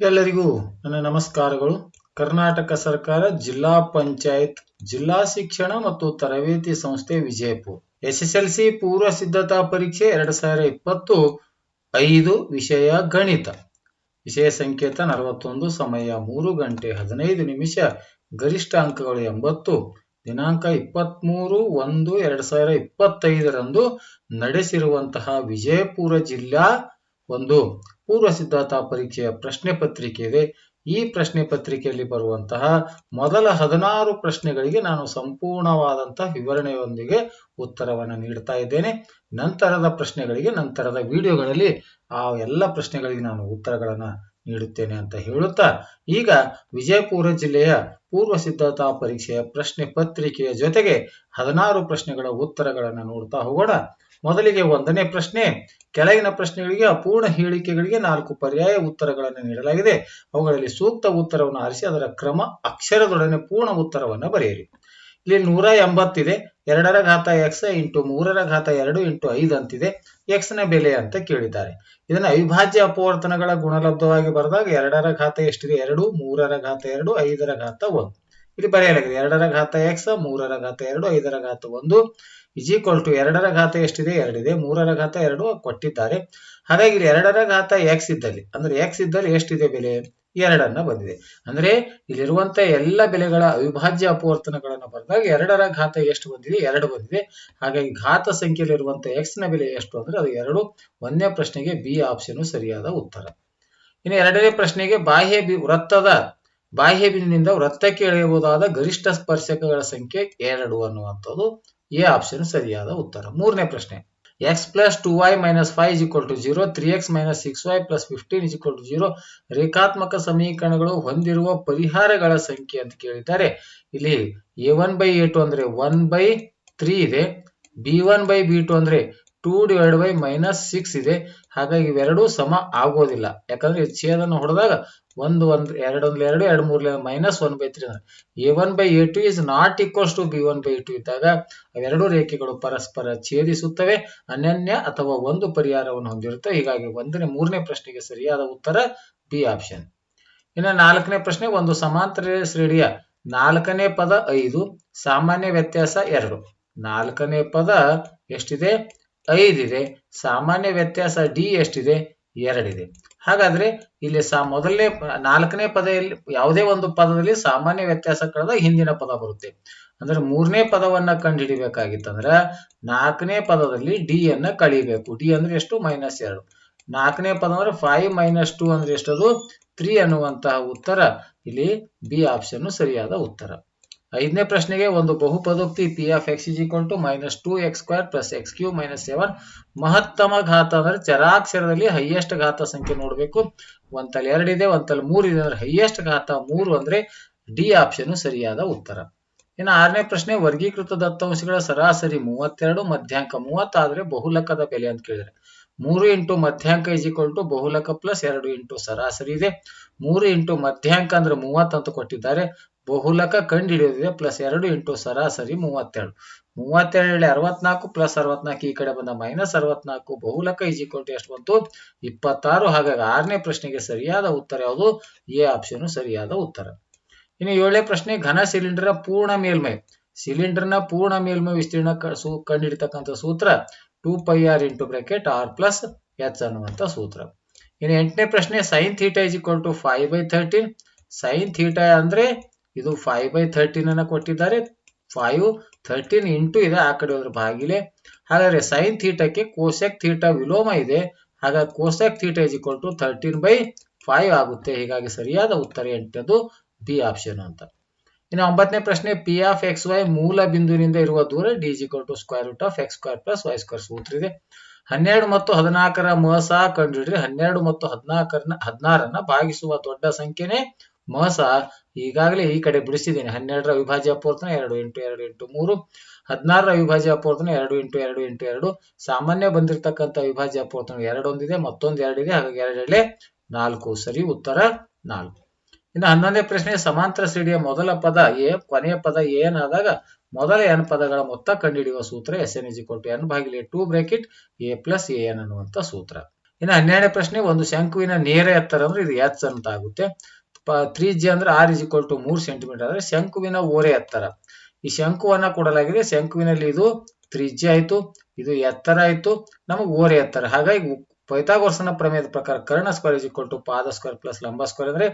ಎಲ್ಲರಿಗೂ ನನ್ನ ನಮಸ್ಕಾರಗಳು. ಕರ್ನಾಟಕ ಸರ್ಕಾರ ಜಿಲ್ಲಾ ಪಂಚಾಯತ್, ಜಿಲ್ಲಾ ಶಿಕ್ಷಣ ಮತ್ತು ತರಬೇತಿ ಸಂಸ್ಥೆ ವಿಜಯಪುರ. ಎಸ್ಎಸ್ಎಲ್ಸಿ ಪೂರ್ವ ಸಿದ್ಧತಾ ಪರೀಕ್ಷೆ ಎರಡ್ ಸಾವಿರ ಇಪ್ಪತ್ತು ಐದು ವಿಷಯ ಗಣಿತ. ವಿಷಯ ಸಂಕೇತ ನಲವತ್ತೊಂದು, ಸಮಯ ಮೂರು ಗಂಟೆ ಹದಿನೈದು ನಿಮಿಷ, ಗರಿಷ್ಠ ಅಂಕಗಳು ಎಂಬತ್ತು, ದಿನಾಂಕ ಇಪ್ಪತ್ಮೂರು ಒಂದು, ಎರಡ್ ಸಾವಿರ ಇಪ್ಪತ್ತೈದರಂದು ನಡೆಸಿರುವಂತಹ ವಿಜಯಪುರ ಜಿಲ್ಲಾ ಒಂದು ಪೂರ್ವ ಸಿದ್ಧತಾ ಪರೀಕ್ಷೆಯ ಪ್ರಶ್ನೆ ಪತ್ರಿಕೆ ಇದೆ ಈ ಪ್ರಶ್ನೆ ಪತ್ರಿಕೆಯಲ್ಲಿ ಬರುವಂತಹ ಮೊದಲ ಹದಿನಾರು ಪ್ರಶ್ನೆಗಳಿಗೆ ನಾನು ಸಂಪೂರ್ಣವಾದಂತಹ ವಿವರಣೆಯೊಂದಿಗೆ ಉತ್ತರವನ್ನು ನೀಡ್ತಾ ಇದ್ದೇನೆ. ನಂತರದ ಪ್ರಶ್ನೆಗಳಿಗೆ, ನಂತರದ ವಿಡಿಯೋಗಳಲ್ಲಿ ಆ ಎಲ್ಲ ಪ್ರಶ್ನೆಗಳಿಗೆ ನಾನು ಉತ್ತರಗಳನ್ನು ನೀಡುತ್ತೇನೆ ಅಂತ ಹೇಳುತ್ತಾ, ಈಗ ವಿಜಯಪುರ ಜಿಲ್ಲೆಯ ಪೂರ್ವ ಸಿದ್ಧತಾ ಪರೀಕ್ಷೆಯ ಪ್ರಶ್ನೆ ಪತ್ರಿಕೆಯ ಜೊತೆಗೆ ಹದಿನಾರು ಪ್ರಶ್ನೆಗಳ ಉತ್ತರಗಳನ್ನು ನೋಡ್ತಾ ಹೋಗೋಣ. ಮೊದಲಿಗೆ ಒಂದನೇ ಪ್ರಶ್ನೆ, ಕೆಳಗಿನ ಪ್ರಶ್ನೆಗಳಿಗೆ ಅಪೂರ್ಣ ಹೇಳಿಕೆಗಳಿಗೆ ನಾಲ್ಕು ಪರ್ಯಾಯ ಉತ್ತರಗಳನ್ನು ನೀಡಲಾಗಿದೆ. ಅವುಗಳಲ್ಲಿ ಸೂಕ್ತ ಉತ್ತರವನ್ನು ಆರಿಸಿ, ಅದರ ಕ್ರಮ ಅಕ್ಷರದೊಡನೆ ಪೂರ್ಣ ಉತ್ತರವನ್ನು ಬರೆಯಿರಿ. ಇಲ್ಲಿ ನೂರ ಎಂಬತ್ತಿದೆ. ಎರಡರ ಘಾತ ಎಕ್ಸ್ ಇಂಟು ಮೂರರ ಘಾತ ಎರಡು ಇಂಟು ಐದು ಅಂತಿದೆ. ಎಕ್ಸ್ನ ಬೆಲೆ ಅಂತ ಕೇಳಿದ್ದಾರೆ. ಇದನ್ನ ಅವಿಭಾಜ್ಯ ಅಪವರ್ತನಗಳ ಗುಣಲಬ್ಧವಾಗಿ ಬರೆದಾಗ ಎರಡರ ಘಾತ ಎಷ್ಟಿದೆ? ಎರಡು, ಮೂರರ ಘಾತ ಎರಡು, ಐದರ ಘಾತ ಒಂದು. ಇಲ್ಲಿ ಬರೆಯಲಾಗಿದೆ, ಎರಡರ ಘಾತ ಎಕ್ಸ್ ಮೂರರ ಘಾತ ಎರಡು, ಐದರ ಘಾತ ಒಂದು. ಇಸ್ ಈಕ್ವಲ್ ಟು ಎರಡರ ಘಾತ ಎಷ್ಟಿದೆ? ಎರಡಿದೆ. ಮೂರರ ಘಾತ ಎರಡು ಕೊಟ್ಟಿದ್ದಾರೆ. ಹಾಗಾಗಿ ಇಲ್ಲಿ ಎರಡರ ಘಾತ ಎಕ್ಸ್ ಇದ್ದಲ್ಲಿ, ಅಂದ್ರೆ ಎಕ್ಸ್ ಇದ್ದಲ್ಲಿ ಎಷ್ಟಿದೆ ಬೆಲೆ? ಎರಡನ್ನ ಬಂದಿದೆ. ಅಂದ್ರೆ ಇಲ್ಲಿರುವಂತ ಎಲ್ಲ ಬೆಲೆಗಳ ಅವಿಭಾಜ್ಯ ಅಪವರ್ತನಗಳನ್ನು ಬರೆದಾಗ ಎರಡರ ಘಾತ ಎಷ್ಟು ಬಂದಿದೆ? ಎರಡು ಬಂದಿದೆ. ಹಾಗಾಗಿ ಘಾತ ಸಂಖ್ಯೆಯಲ್ಲಿರುವಂತ ಎಕ್ಸ್ನ ಬೆಲೆ ಎಷ್ಟು ಅಂದ್ರೆ ಅದು ಎರಡು. ಒಂದನೇ ಪ್ರಶ್ನೆಗೆ ಬಿ ಆಪ್ಷನ್ ಸರಿಯಾದ ಉತ್ತರ. ಇನ್ನು ಎರಡನೇ ಪ್ರಶ್ನೆಗೆ ಬಾಹ್ಯ ಬಿ ವೃತ್ತದ, ಬಾಹ್ಯ ಬಿಂದಿನಿಂದ ವೃತ್ತಕ್ಕೆ ಎಳೆಯಬಹುದಾದ ಗರಿಷ್ಠ ಸ್ಪರ್ಶಕಗಳ ಸಂಖ್ಯೆ ಎರಡು ಅನ್ನುವಂಥದ್ದು ಎ ಆಪ್ಷನ್ ಸರಿಯಾದ ಉತ್ತರ. ಮೂರನೇ ಪ್ರಶ್ನೆ. X plus two y minus five is equal to zero three x minus six y plus fifteen is equal to zero ರೇಖಾತ್ಮಕ ಸಮೀಕರಣಗಳು ಹೊಂದಿರುವ ಪರಿಹಾರಗಳ ಸಂಖ್ಯೆ ಅಂತ ಕೇಳಿದ್ದಾರೆ. ಇಲ್ಲಿ a one by a two ಅಂದ್ರೆ ಒನ್ ಬೈ ತ್ರೀ ಇದೆ. B one by b two ಅಂದ್ರೆ two divide by minus six ಇದೆ. ಹಾಗಾಗಿ ಇವೆರಡೂ ಸಮ ಆಗೋದಿಲ್ಲ. ಯಾಕಂದ್ರೆ ಛೇದನ ಹೊಡೆದಾಗ ಒಂದು, ಒಂದ್ ಎರಡೊಂದು ಎರಡು ಎರಡು ಮೂರ್ಲೆ minus one by three a one by a two is not equals to b one by two ಇದ್ದಾಗ ಅವೆರಡೂ ರೇಖೆಗಳು ಪರಸ್ಪರ ಛೇದಿಸುತ್ತವೆ. ಅನನ್ಯ ಅಥವಾ ಒಂದು ಪರಿಹಾರವನ್ನು ಹೊಂದಿರುತ್ತವೆ ಹೀಗಾಗಿ ಒಂದನೇ, ಮೂರನೇ ಪ್ರಶ್ನೆಗೆ ಸರಿಯಾದ ಉತ್ತರ ಬಿ ಆಪ್ಷನ್ ಇನ್ನು ನಾಲ್ಕನೇ ಪ್ರಶ್ನೆ, ಒಂದು ಸಮಾಂತರ ಶ್ರೇಣಿಯ ನಾಲ್ಕನೇ ಪದ ಐದು, ಸಾಮಾನ್ಯ ವ್ಯತ್ಯಾಸ ಎರಡು. ನಾಲ್ಕನೇ ಪದ ಎಷ್ಟಿದೆ? ಐದಿದೆ, ಸಾಮಾನ್ಯ ವ್ಯತ್ಯಾಸ ಡಿ ಎಷ್ಟಿದೆ? ಎರಡಿದೆ. ಹಾಗಾದ್ರೆ ಇಲ್ಲಿ ಸಾ, ಮೊದಲನೇ ನಾಲ್ಕನೇ ಪದದಲ್ಲಿ, ಯಾವುದೇ ಒಂದು ಪದದಲ್ಲಿ ಸಾಮಾನ್ಯ ವ್ಯತ್ಯಾಸ ಕಳೆದ ಹಿಂದಿನ ಪದ ಬರುತ್ತೆ. ಅಂದ್ರೆ ಮೂರನೇ ಪದವನ್ನ ಕಂಡು ಹಿಡಿಬೇಕಾಗಿತ್ತಂದ್ರ ನಾಲ್ಕನೇ ಪದದಲ್ಲಿ ಡಿ ಅನ್ನ ಕಳಿಬೇಕು. ಡಿ ಅಂದ್ರೆ ಎಷ್ಟು? ಮೈನಸ್ ಎರಡು. ನಾಲ್ಕನೇ ಪದ ಅಂದ್ರೆ ಫೈವ್ ಮೈನಸ್ ಟು ಅಂದ್ರೆ ಎಷ್ಟದು? ತ್ರೀ ಅನ್ನುವಂತಹ ಉತ್ತರ. ಇಲ್ಲಿ ಬಿ ಆಪ್ಷನ್ ಸರಿಯಾದ ಉತ್ತರ. ಐದನೇ ಪ್ರಶ್ನೆಗೆ ಒಂದು ಬಹುಪದೋಕ್ತಿ p of x is equal to minus two x square plus x cube minus seven ಮಹತ್ತಮ ಘಾತ ಅಂದ್ರೆ ಚರಾಕ್ಷರದಲ್ಲಿ ಹೈಯೆಸ್ಟ್ ಘಾತ ಸಂಖ್ಯೆ ನೋಡಬೇಕು. ಒಂದಲ್ಲಿ ಎರಡಿದೆ ತಲೆ ಮೂರು ಇದೆ ಅಂದ್ರೆ ಹೈಯೆಸ್ಟ್ ಘಾತ ಮೂರು ಅಂದ್ರೆ ಡಿ ಆಪ್ಷನ್ ಸರಿಯಾದ ಉತ್ತರ. ಇನ್ನು ಆರನೇ ಪ್ರಶ್ನೆ, ವರ್ಗೀಕೃತ ದತ್ತಾಂಶಗಳ ಸರಾಸರಿ ಮೂವತ್ತೆರಡು, ಮಧ್ಯಾಂಕ ಮೂವತ್ತಾದ್ರೆ ಬಹುಲಕದ ಬೆಲೆ ಅಂತ ಕೇಳಿದ್ರೆ ಮೂರು ಇಂಟು ಮಧ್ಯಾಂಕ ಇಸ್ ಈಕ್ವಲ್ ಟು ಬಹುಲಕ ಪ್ಲಸ್ ಎರಡು ಇಂಟು ಸರಾಸರಿ ಇದೆ. ಮೂರು ಇಂಟು ಮಧ್ಯಾಂಕ ಅಂದ್ರೆ ಮೂವತ್ತಂತ ಕೊಟ್ಟಿದ್ದಾರೆ. ಬಹುಲಕ ಕಂಡು ಹಿಡಿಯೋದಿದೆ ಪ್ಲಸ್ ಎರಡು ಇಂಟು ಸರಾಸರಿ ಮೂವತ್ತೆರಡು. ಮೂವತ್ತೆರಡು ಅರವತ್ನಾಲ್ಕು ಪ್ಲಸ್ ಅರವತ್ನಾಲ್ಕು ಈ ಕಡೆ ಬಂದ ಮೈನಸ್ ಅರವತ್ನಾಲ್ಕು, ಬಹುಲಕ ಈಜಿಕೊಂಡು ಎಷ್ಟು ಬಂತು? ಇಪ್ಪತ್ತಾರು. ಹಾಗಾಗಿ ಆರನೇ ಪ್ರಶ್ನೆಗೆ ಸರಿಯಾದ ಉತ್ತರ ಯಾವುದು? ಎ ಆಪ್ಷನ್ ಸರಿಯಾದ ಉತ್ತರ. ಇನ್ನು ಏಳನೇ ಪ್ರಶ್ನೆ, ಘನ ಸಿಲಿಂಡರ್ ಪೂರ್ಣ ಮೇಲ್ಮೈ. ಸಿಲಿಂಡರ್ನ ಪೂರ್ಣ ಮೇಲ್ಮೈ ವಿಸ್ತೀರ್ಣ ಕಂಡುಹಿಡಿತಕ್ಕಂಥ ಸೂತ್ರ two pi r into bracket r plus h ಅನ್ನುವಂತ ಸೂತ್ರ. ಇನ್ನು ಎಂಟನೇ ಪ್ರಶ್ನೆ sine theta is to five by thirteen sine theta ಅಂದ್ರೆ ಇದು ಫೈವ್ ಬೈ ಥರ್ಟೀನ್ ಅನ್ನ ಕೊಟ್ಟಿದ್ದಾರೆ. ಫೈವ್ ಥರ್ಟೀನ್ ಇಂಟು ಇದೆ. ಆ ಕಡೆ ಹೋದ್ರೆ ಬಾಗಿಲೆ. ಹಾಗಾದ್ರೆ ಸೈನ್ ಥೀಟಕ್ಕೆ ಕೋಸೆಕ್ ಥೀಟ ವಿಲೋಮ ಇದೆ. ಹಾಗಾಗಿ cosec theta is equal to thirteen by five ಆಗುತ್ತೆ. ಹೀಗಾಗಿ ಸರಿಯಾದ ಉತ್ತರ ಎಂಟದು ಬಿ ಆಪ್ಷನ್ ಅಂತ. ಇನ್ನು ಒಂಬತ್ತನೇ ಪ್ರಶ್ನೆ ಪಿ ಆಫ್ ಎಕ್ಸ್ ವೈ ಮೂಲ ಬಿಂದುವಿನಿಂದ ಇರುವ ದೂರ d is equal to square root of x square plus y square ಸೂತ್ರ ಇದೆ. ಹನ್ನೆರಡು ಮತ್ತು ಹದಿನಾಲ್ಕರ ಮಸ ಕಂಡುಹಿಡ್ರಿ ಹನ್ನೆರಡು ಮತ್ತು ಹದಿನಾಲ್ಕರ ಹದಿನಾರನ್ನ ಭಾಗಿಸುವ ದೊಡ್ಡ ಸಂಖ್ಯೆನೇ ಮಸ ಈಗಾಗಲೇ ಈ ಕಡೆ ಬಿಡಿಸಿದ್ದೀನಿ. ಹನ್ನೆರಡರ ಅವಿಭಾಜ್ಯ ಅಪೂರ್ತನ ಎರಡು ಎಂಟು ಎರಡು ಎಂಟು ಮೂರು, ಹದಿನಾರರ ಅವಿಭಾಜ್ಯ ಅಪವರ್ತನ ಎರಡು ಎಂಟು ಎರಡು ಎಂಟು ಎರಡು. ಸಾಮಾನ್ಯ ಬಂದಿರತಕ್ಕಂಥ ಅವಿಭಾಜ್ಯ ಅಪೂರ್ತನ ಎರಡೊಂದಿದೆ, ಮತ್ತೊಂದು ಎರಡಿದೆ, ಹಾಗಾಗಿ ಎರಡರಲ್ಲೇ ನಾಲ್ಕು. ಸರಿ, ಉತ್ತರ ನಾಲ್ಕು. ಇನ್ನು ಹನ್ನೊಂದನೇ ಪ್ರಶ್ನೆ, ಸಮಾಂತರ ಸಿಡಿಯ ಮೊದಲ ಪದ ಎ, ಕೊನೆಯ ಪದ ಏನಾದಾಗ ಮೊದಲ ಎನ್ ಪದಗಳ ಮೊತ್ತ ಕಂಡುಹಿಡಿಯುವ ಸೂತ್ರ S n is to n ಭಾಗಿಲೆ two bracket a plus a n ಅನ್ನುವಂತ ಸೂತ್ರ. ಇನ್ನು ಹನ್ನೆರಡನೇ ಪ್ರಶ್ನೆ, ಒಂದು ಶಂಕುವಿನ ನೇರ ಎತ್ತರ ಅಂದ್ರೆ ಇದು ಎಚ್ ಅಂತ ಆಗುತ್ತೆ. ತ್ರೀ ಜಿ ಅಂದ್ರೆ ಆರ್ ಇಸ್ ಈಕ್ವಲ್ ಟು ಮೂರ್ ಸೆಂಟಿಮೀಟರ್ ಅಂದ್ರೆ ಶಂಕುವಿನ ಓರೆ ಎತ್ತರ. ಈ ಶಂಕುವನ್ನ ಕೊಡಲಾಗಿದೆ, ಶಂಕುವಿನಲ್ಲಿ ಇದು ತ್ರೀ ಜಿ ಆಯ್ತು, ಇದು ಎತ್ತರ ಆಯ್ತು, ನಮಗೆ ಓರೆ ಎತ್ತರ. ಹಾಗಾಗಿ ಪೈತಾಗೋರ್ಸನ ಪ್ರಮೇಯದ ಪ್ರಕಾರ ಕರ್ಣ ಸ್ಕ್ವೇರ್ ಇಸ್ ಈಕ್ವಲ್ ಟು ಪಾದ ಸ್ಕ್ವೇರ್ ಪ್ಲಸ್ ಲಂಬ ಸ್ಕ್ವೇರ್ ಅಂದ್ರೆ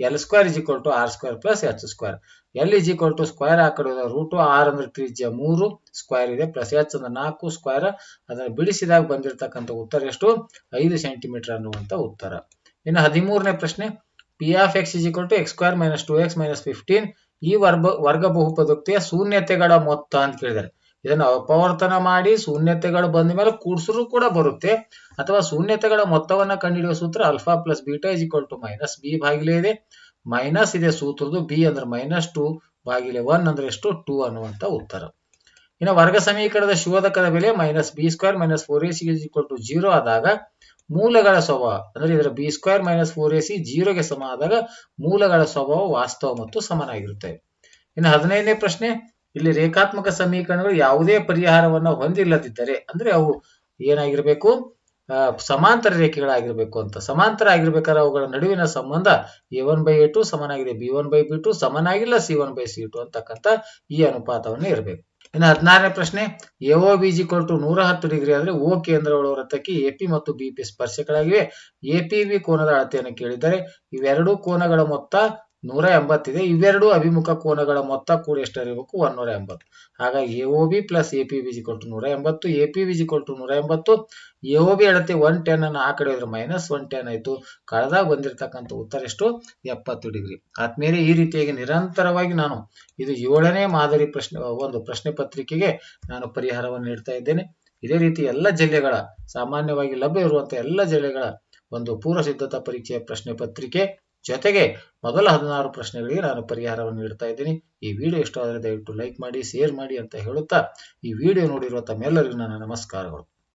l square is equal to r square plus h square l is equal to square ಆ ಕಡೆ ರೂಟ್ ಆರ್ ಅಂದ್ರೆ ತ್ರಿಜ್ಯ ಮೂರು ಸ್ಕ್ವೇರ್ ಇದೆ ಪ್ಲಸ್ ಎಚ್ ಅಂದ್ರೆ ನಾಲ್ಕು ಸ್ಕ್ವೇರ್ ಅದನ್ನ ಬಿಡಿಸಿದಾಗ ಬಂದಿರತಕ್ಕಂಥ ಉತ್ತರ ಎಷ್ಟು? ಐದು ಸೆಂಟಿಮೀಟರ್ ಅನ್ನುವಂತ ಉತ್ತರ. ಇನ್ನು ಹದಿಮೂರನೇ ಪ್ರಶ್ನೆ. P of x is equal to x square minus two x minus fifteen ಈ ವರ್ಗ ವರ್ಗ ಬಹುಪದೋಕ್ತಿಯ ಶೂನ್ಯತೆಗಳ ಮೊತ್ತ ಅಂತ ಕೇಳಿದ್ದಾರೆ. ಇದನ್ನು ಅಪವರ್ತನ ಮಾಡಿ ಶೂನ್ಯತೆಗಳು ಬಂದ ಮೇಲೆ ಕೂಡಿಸ್ರು ಕೂಡ ಬರುತ್ತೆ. ಅಥವಾ ಶೂನ್ಯತೆಗಳ ಮೊತ್ತವನ್ನು ಕಂಡುಹಿಡಿಯುವ ಸೂತ್ರ alpha plus beta is equal to minus b ಬಾಗಿಲೆ ಇದೆ. ಮೈನಸ್ ಇದೆ ಸೂತ್ರದ್ದು ಬಿ ಅಂದ್ರೆ ಮೈನಸ್ ಟು ಭಾಗಿಲೆ ಒನ್ ಅಂದ್ರೆ ಎಷ್ಟು? ಟೂ ಅನ್ನುವಂತ ಉತ್ತರ. ಇನ್ನು ವರ್ಗ ಸಮೀಕರಣದ ಶೋಧಕದ ಬೆಲೆ minus b square minus four a c is equal to zero ಆದಾಗ ಮೂಲಗಳ ಸ್ವಭಾವ. ಅಂದರೆ ಇದರ b square minus four a c ಜೀರೋಗೆ ಸಮ ಆದಾಗ ಮೂಲಗಳ ಸ್ವಭಾವ ವಾಸ್ತವ ಮತ್ತು ಸಮನಾಗಿರುತ್ತೆ. ಇನ್ನು ಹದಿನೈದನೇ ಪ್ರಶ್ನೆ, ಇಲ್ಲಿ ರೇಖಾತ್ಮಕ ಸಮೀಕರಣಗಳು ಯಾವುದೇ ಪರಿಹಾರವನ್ನ ಹೊಂದಿಲ್ಲದಿದ್ದರೆ, ಅಂದ್ರೆ ಅವು ಏನಾಗಿರ್ಬೇಕು? ಸಮಾಂತರ ರೇಖೆಗಳಾಗಿರ್ಬೇಕು ಅಂತ. ಸಮಾಂತರ ಆಗಿರ್ಬೇಕಾದ್ರೆ ಅವುಗಳ ನಡುವಿನ ಸಂಬಂಧ a one by a two ಸಮನಾಗಿದೆ. B one by b two ಸಮನಾಗಿಲ್ಲ c one by c two ಅಂತಕ್ಕಂಥ ಈ ಅನುಪಾತವನ್ನೇ ಇರಬೇಕು. ಇನ್ನು ಹದಿನಾರನೇ ಪ್ರಶ್ನೆ ಎಒ ಬಿ ಇಕ್ವಲ್ ಟು ನೂರ ಹತ್ತು ಡಿಗ್ರಿ ಅಂದ್ರೆ ಓ ಕೇಂದ್ರಗಳು ವೃತ್ತಕ್ಕೆ ಎಪಿ ಮತ್ತು ಬಿಪಿ ಸ್ಪರ್ಶಕಗಳಾಗಿವೆ. ಎಪಿಬಿ ಕೋನದ ಅಳತೆಯನ್ನು ಕೇಳಿದ್ದಾರೆ ಇವೆರಡೂ ಕೋನಗಳ ಮೊತ್ತ ನೂರ ಎಂಬತ್ತಿದೆ ಇವೆರಡು ಅಭಿಮುಖ ಕೋನಗಳ ಮೊತ್ತ ಕೂಡ ಎಷ್ಟಿರಬೇಕು ನೂರ ಎಂಬತ್ತು ಹಾಗಾಗಿ a o b plus a p b ಕೊಟ್ಟು ನೂರ ಎಂಬತ್ತು ಎ ಪಿ ಬಿ ಕೊಟ್ಟು ನೂರ ಎಂಬತ್ತು ಎ ಓ ಬಿ ಅಳತೆ ಒನ್ ಟೆನ್ ಅನ್ನು ಆ ಕಡೆ ಹೋದ್ರೆ ಮೈನಸ್ ಒನ್ ಟೆನ್ ಆಯ್ತು. ಕಳೆದಾಗ ಬಂದಿರತಕ್ಕಂಥ ಉತ್ತರ ಎಷ್ಟು? ಎಪ್ಪತ್ತು ಡಿಗ್ರಿ. ಆದ್ಮೇಲೆ ಈ ರೀತಿಯಾಗಿ ನಿರಂತರವಾಗಿ ನಾನು ಇದು ಏಳನೇ ಮಾದರಿ ಪ್ರಶ್ನೆ, ಒಂದು ಪ್ರಶ್ನೆ ಪತ್ರಿಕೆಗೆ ನಾನು ಪರಿಹಾರವನ್ನು ನೀಡ್ತಾ ಇದ್ದೇನೆ. ಇದೇ ರೀತಿ ಎಲ್ಲ ಜಿಲ್ಲೆಗಳ, ಸಾಮಾನ್ಯವಾಗಿ ಲಭ್ಯ ಇರುವಂತಹ ಎಲ್ಲ ಜಿಲ್ಲೆಗಳ ಒಂದು ಪೂರ್ವ ಸಿದ್ಧತಾ ಪರೀಕ್ಷೆಯ ಪ್ರಶ್ನೆ ಪತ್ರಿಕೆ ಜೊತೆಗೆ ಮೊದಲ ಹದಿನಾರು ಪ್ರಶ್ನೆಗಳಿಗೆ ನಾನು ಪರಿಹಾರವನ್ನು ನೀಡ್ತಾ ಇದ್ದೀನಿ. ಈ ವಿಡಿಯೋ ಇಷ್ಟ ಆದರೆ ದಯವಿಟ್ಟು ಲೈಕ್ ಮಾಡಿ, ಶೇರ್ ಮಾಡಿ ಅಂತ ಹೇಳುತ್ತಾ ಈ ವಿಡಿಯೋ ನೋಡಿರುವ ತಮ್ಮೆಲ್ಲರಿಗೂ ನನ್ನ ನಮಸ್ಕಾರಗಳು.